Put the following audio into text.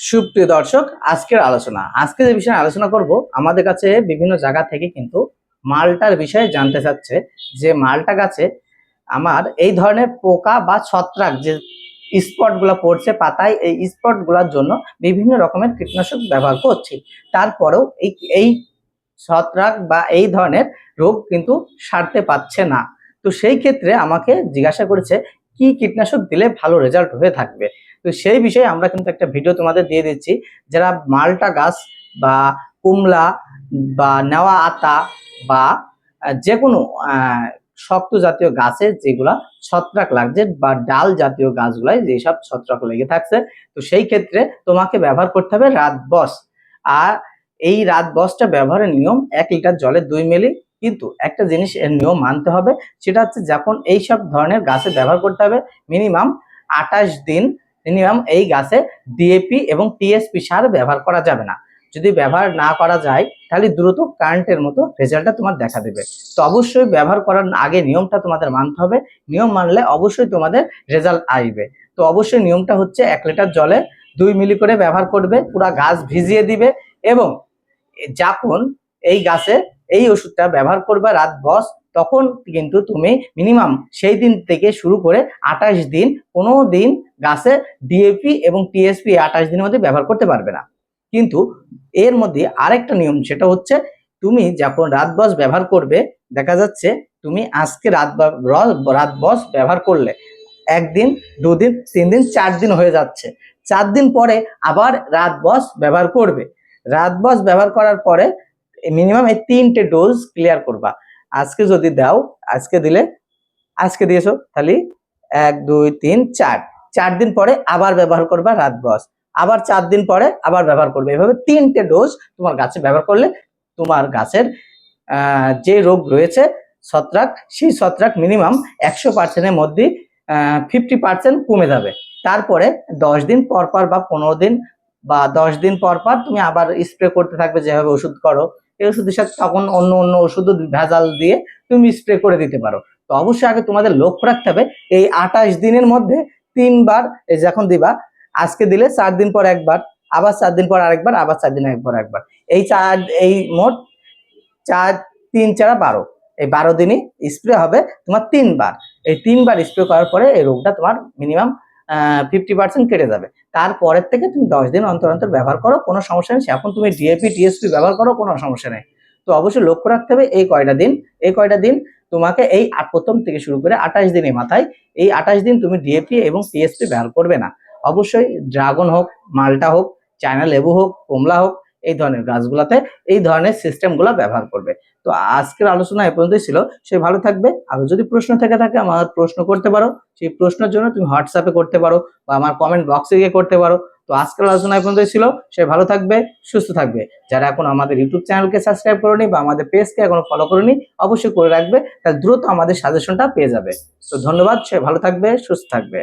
সুপ্রিয় দর্শক, আজকের আলোচনা। আজকে যে বিষয়ে আলোচনা করব, আমাদের কাছে বিভিন্ন জায়গা থেকে কিন্তু মালটার বিষয়ে জানতে চাচ্ছে যে মালটা গাছে আমার এই ধরনের পোকা বা ছত্রাক যে স্পটগুলা পড়ছে পাতায়, এই স্পটগুলার জন্য বিভিন্ন রকমের কীটনাশক ব্যবহার করছি। তারপরেও এই এই ছত্রাক বা এই ধরনের রোগ কিন্তু সারতে পারছে না। তো সেই ক্ষেত্রে আমাকে জিজ্ঞাসা করেছে, কি কীটনাশক দিলে ভালো রেজাল্ট হয়ে থাকবে? তো সেই বিষয়ে আমরা কিন্তু একটা ভিডিও তোমাদের দিয়ে দিচ্ছি। যারা মালটা গাছ বা কুমলা বা নেওয়া আতা বা যে কোনো শক্ত জাতীয় গাছে যেগুলা ছত্রাক লাগছে বা ডাল জাতীয় গাছগুলায় যেসব ছত্রাক লেগে থাকছে, তো সেই ক্ষেত্রে তোমাকে ব্যবহার করতে হবে রাত বস। আর এই রাত বসটা ব্যবহারের নিয়ম এক লিটার জলে দুই মিলি, কিন্তু একটা জিনিস এর নিয়ম মানতে হবে, সেটা হচ্ছে যখন এই সব ধরনের গাছে ব্যবহার করতে হবে মিনিমাম আঠাশ দিন মিনিমাম এই গাছে ডিএপি এবং টিএসপি সার ব্যবহার করা যাবে না। যদি ব্যবহার না করা যায়, তাহলে দ্রুত কারেন্টের মতো রেজাল্টটা তোমার দেখা দেবে। তো অবশ্যই ব্যবহার করার আগে নিয়মটা তোমাদের মানতে হবে। নিয়ম মানলে অবশ্যই তোমাদের রেজাল্ট আসবে। তো অবশ্যই নিয়মটা হচ্ছে এক লিটার জলে দুই মিলি করে ব্যবহার করবে, পুরা গাছ ভিজিয়ে দিবে এবং যখন এই গাছে এই ওষুধটা ব্যবহার করবে, রাত বস তখন কিন্তু তুমি মিনিমাম সেই দিন থেকে শুরু করে আঠাশ দিন কোনো দিন গাছে ডিএপি এবং টিএসপি আঠাশ দিনের মধ্যে ব্যবহার করতে পারবে না। কিন্তু এর মধ্যে আরেকটা নিয়ম সেটা হচ্ছে তুমি যখন রাত বস ব্যবহার করবে, দেখা যাচ্ছে তুমি আজকে রাত রাত বস ব্যবহার করলে একদিন, দুদিন তিন দিন চার দিন হয়ে যাচ্ছে। চার দিন পরে আবার রাত বস ব্যবহার করবে। রাত বস ব্যবহার করার পরে মিনিমাম এই তিনটে ডোজ ক্লিয়ার করবা। আজকে যদি দাও, আজকে দিলে, আজকে দিয়েছ, তাহলে এক, দুই, তিন, চার। চার দিন পরে আবার ব্যবহার করবা রাত বস। আবার চার দিন পরে আবার ব্যবহার করবে। এভাবে তিনটে ডোজ তোমার গাছে ব্যবহার করলে তোমার গাছের যে রোগ রয়েছে, ছত্রাক, সেই ছত্রাক মিনিমাম একশো পার্সেন্টের মধ্যে ফিফটি পার্সেন্ট কমে যাবে। তারপরে দশ দিন পর পর বা পনেরো দিন বা দশ দিন পর পর তুমি আবার স্প্রে করতে থাকবে যেভাবে ওষুধ করো। এই ওষুধের সাথে তখন অন্য অন্য ওষুধও ভেজাল দিয়ে তুমি স্প্রে করে দিতে পারো। তো অবশ্যই আগে তোমাদের লক্ষ্য রাখতে হবে, এই আঠাশ দিনের মধ্যে তিনবার যখন দিবা, আজকে দিলে চার দিন পর একবার, আবার চার দিন পর আরেকবার, আবার চার দিন একবার একবার। এই চার, এই মোট চার, তিন, চারা, বারো। এই বারো দিনই স্প্রে হবে তোমার তিনবার। এই তিনবার স্প্রে করার পরে এই রোগটা তোমার মিনিমাম ফিফটি পার্সেন্ট কেটে যাবে। তারপরের থেকে তুমি দশ দিন অন্তর অন্তর ব্যবহার করো, কোনো সমস্যা নেই। এখন তুমি ডিএপি টিএসপি ব্যবহার করো, কোনো সমস্যা নেই। তো অবশ্যই লক্ষ্য রাখতে হবে, এই কয়টা দিন, এই কয়টা দিন তোমাকে এই প্রথম থেকে শুরু করে আঠাশ দিনের মাথায় এই আঠাশ দিন তুমি ডিএপি এবং টিএসপি ব্যবহার করবে না। অবশ্যই ড্রাগন হোক, মালটা হোক, চায়না লেবু হোক, কমলা হোক, এই ধরনের গাছগুলাতে এই ধরনের সিস্টেমগুলো ব্যবহার করবে। তো আজকের আলোচনা এ পর্যন্তই ছিল। সে ভালো থাকবে। আর যদি প্রশ্ন থেকে থাকে, আমার প্রশ্ন করতে পারো। সেই প্রশ্নের জন্য তুমি হোয়াটসঅ্যাপে করতে পারো বা আমার কমেন্ট বক্সে গিয়ে করতে পারো। তো আজকের আলোচনা এ পর্যন্তই ছিল। সে ভালো থাকবে, সুস্থ থাকবে। যারা এখন আমাদের ইউটিউব চ্যানেলকে সাবস্ক্রাইব করোনি বা আমাদের পেজকে এখনও ফলো করোনি, অবশ্যই করে রাখবে। তাহলে দ্রুত আমাদের সাজেশনটা পেয়ে যাবে। তো ধন্যবাদ। সে ভালো থাকবে, সুস্থ থাকবে।